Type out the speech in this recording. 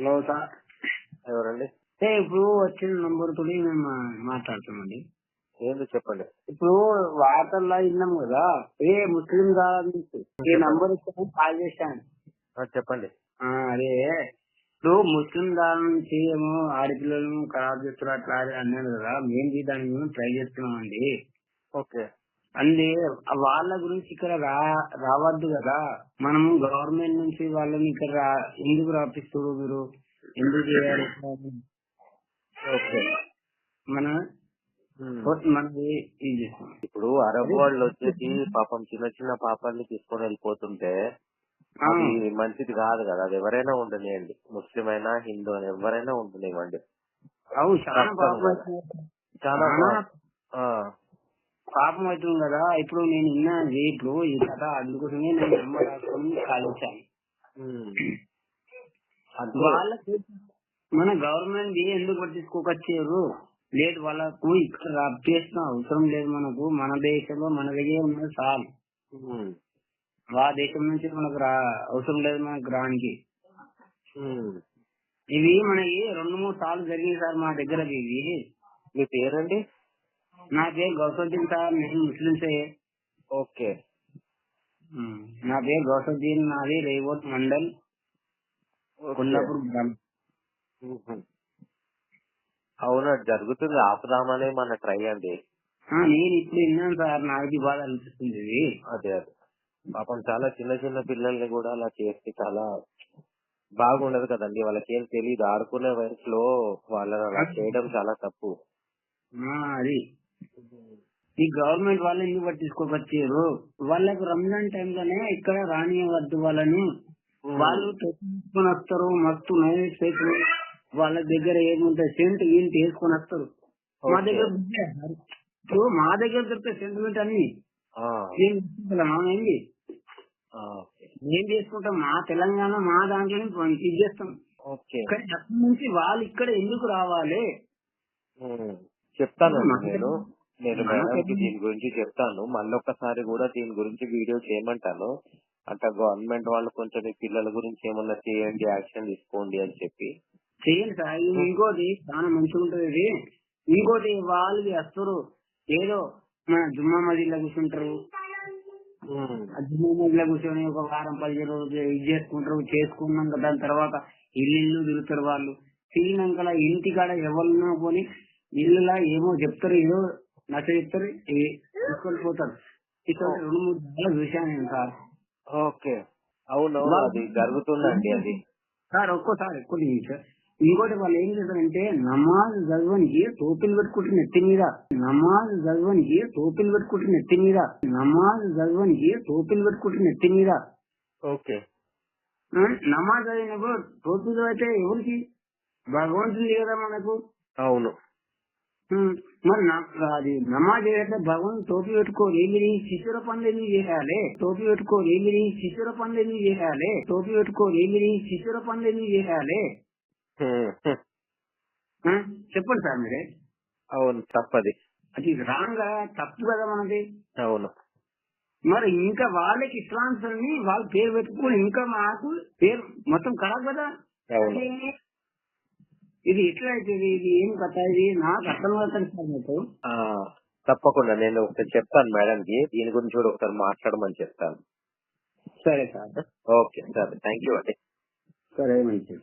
Hello sir. ఎవరండి? ఇప్పుడు వచ్చిన నంబర్ తోటి మేము మా- మాట్లాడుతున్నామండి. ఏంది చెప్పండి? ఇప్పుడు వార్తల్లో విన్నాం కదా ఏ ముస్లిం కాదని ఈ నంబర్ ఇచ్చాను కాల్ చేశాను. చెప్పండి. ఆ, అదే ఇప్పుడు ముస్లిం దాని నుంచి ఏమో ఆడపిల్లలను ఖరాబ్ చేస్తారు అట్లా అని అన్నాడు కదా మేము మేము ట్రై చేస్తున్నామండి. ఓకే. అంది వాళ్ళ గురించి ఇక్కడ రా రావద్దు కదా. మనము గవర్నమెంట్ నుంచి వాళ్ళని ఇక్కడ రా ఎందుకు రాపిస్తారు మీరు? ఎందుకు చేయాలి? మన ఇప్పుడు అరబ్ వాళ్ళు వచ్చేసి పాపం చిన్న చిన్న పాపాన్ని తీసుకొని వెళ్ళిపోతుంటే అది మంచిది కాదు కదా. అది ఎవరైనా ఉండనియండి. ముస్లిం అయినా హిందూ అయినా ఎవరైనా ఉండనివ్వండి. చాలా పాపం. అవుతుంది. కదా ఇప్పుడు నేను విన్నది ఇప్పుడు ఈ కథ అందుకోసమే నేను నెంబర్ రాసుకొని కాల్ చేశాను ఉమ్. అంటే వాళ్ళకి మన గవర్నమెంట్ ఎందుకు పట్టించుకోకొచ్చారు లేదు వాళ్ళకు ఇక్కడ రప్పిస్తున్న అవసరం లేదు మనకు మన దేశంలో మన దగ్గర ఉన్నది చాలు. ఆ దేశం నుంచి మనకు రా అవసరం లేదు మనకు రానికి ఉమ్. ఇవి మనకి రెండు మూడు సార్లు జరిగింది సార్ మా దగ్గర ఇవి మీ పేరండి నా పేరు గౌసద్దీన్ సార్ నేను ముస్లింసే ఓకే. నా పేరు గౌసద్దీన్ నాది రేవోట్ మండల్. కొండాపూర్ గ్రామం. అవును జరుగుతుంది. ఆపుదామనే మన ట్రై అండి. నేను ఇప్పుడు విన్నాను సార్. నాకు బాధ అనిపిస్తుంది ఇది. అదే అదే. పాపం చాలా చిన్న చిన్న పిల్లల్ని కూడా అలా చేస్తే చాలా బాగుండదు కదండి. వాళ్ళకి ఏం తెలియదు ఆడుకునే వయసులో వాళ్ళని అలా చేయడం చాలా తప్పు. అది. ఈ గవర్నమెంట్ వాళ్ళు ఎందుకు పట్టించుకోకొచ్చారు వాళ్ళకు రంజాన్ టైంలోనే ఇక్కడ రానియవద్దు వాళ్ళని. వాళ్ళు తీసుకొని వస్తారు మస్తు నైవేట్ చేసి వాళ్ళ దగ్గర ఏముంటాయి సెంట్ ఏంటి వేసుకొని వస్తారు. మా. దగ్గర ఇప్పుడు మా దగ్గర దొరికే సెంటిమెంట్ అన్ని. ఆ, ఏం చేసుకుంటాం మా తెలంగాణ మా దాంట్లోనే ఇది చేస్తాం. కానీ అక్కడి నుంచి వాళ్ళు ఇక్కడ ఎందుకు రావాలి. చెప్తాను నేను. నేను దీని గురించి చెప్తాను. మళ్ళొక్కసారి కూడా దీని గురించి వీడియో చేయమంటాను. అంటే గవర్నమెంట్ వాళ్ళు కొంచెం ఈ పిల్లల గురించి ఏమన్నా చేయండి యాక్షన్ తీసుకోండి అని చెప్పి. చేయండి సార్. ఇంకోటి చాలా మంచిగా ఉంటది ఇది. ఇంకోటి వాళ్ళు వస్తారు ఏదో మన జుమ్మా మసీద్లో కూర్చుంటారు. జుమ్మా మసీద్లో కూర్చొని ఒక వారం పదిహేను రోజులు ఇది చేసుకుంటారు చేసుకున్నాక దాని తర్వాత ఇల్లు ఇల్లు తిరుగుతారు వాళ్ళు. తిరిగినాక ఇంటి కాడ ఎవరినో కొని ఇల్లులా ఏమో చెప్తారు. ఏదో నచ్చ చెప్తారు తీసుకొని పోతారు. ఇటువంటి రెండు మూడు సార్లు చూశాను నేను సార్ ఓకే అవును అది జరుగుతుందండి అది. సార్ ఒక్కోసారి ఎక్కువ సార్ ఇంకోటి వాళ్ళు ఏం చేస్తారంటే నమాజ్ చదవనికి టోపీలు పెట్టుకుంటే నెత్తి మీద. నమాజ్ చదవనికి టోపీలు పెట్టుకుంటే నెత్తి మీద. నమాజ్ చదవనికి టోపీలు పెట్టుకుంటే నెత్తి మీద. ఓకే. నమాజ్ చదివినప్పుడు టోపీలు అయితే ఎవరికి? భగవంతుడి కదా మనకు. అవును. మరి అది నమాజ్ చేయాలంటే భగవంతు టోపీ పెట్టుకోరు ఏమిది శిశుర పనులు ఎందుకు చేయాలి? టోపీ పెట్టుకోరు ఏమిది శిశుర పనులు ఎందుకు చేయాలి? టోపీ పెట్టుకోరు ఏమిది శిశుర పనులు ఎందుకు చేయాలి? చెప్పండి సార్ మీరే. అవును తప్పది. అది రాంగ్ తప్పు కదా మనది. అవును. మరి ఇంకా వాళ్ళకి ఇస్లామ్స్ అని వాళ్ళ పేరు పెట్టుకుని ఇంకా మాకు పేరు మొత్తం ఖరాబ్ కదా? ఇది ఎట్లా అవుతుంది ఇది? ఏం కథ ఇది? నాకు అర్థం అవుతుంది సార్ మీకు. తప్పకుండా నేను ఒకసారి చెప్తాను మేడంకి. దీని గురించి కూడా ఒకసారి మాట్లాడమని చెప్తాను. సరే సార్. ఓకే సరే. థ్యాంక్ యూ అండి. సరే మంచిది.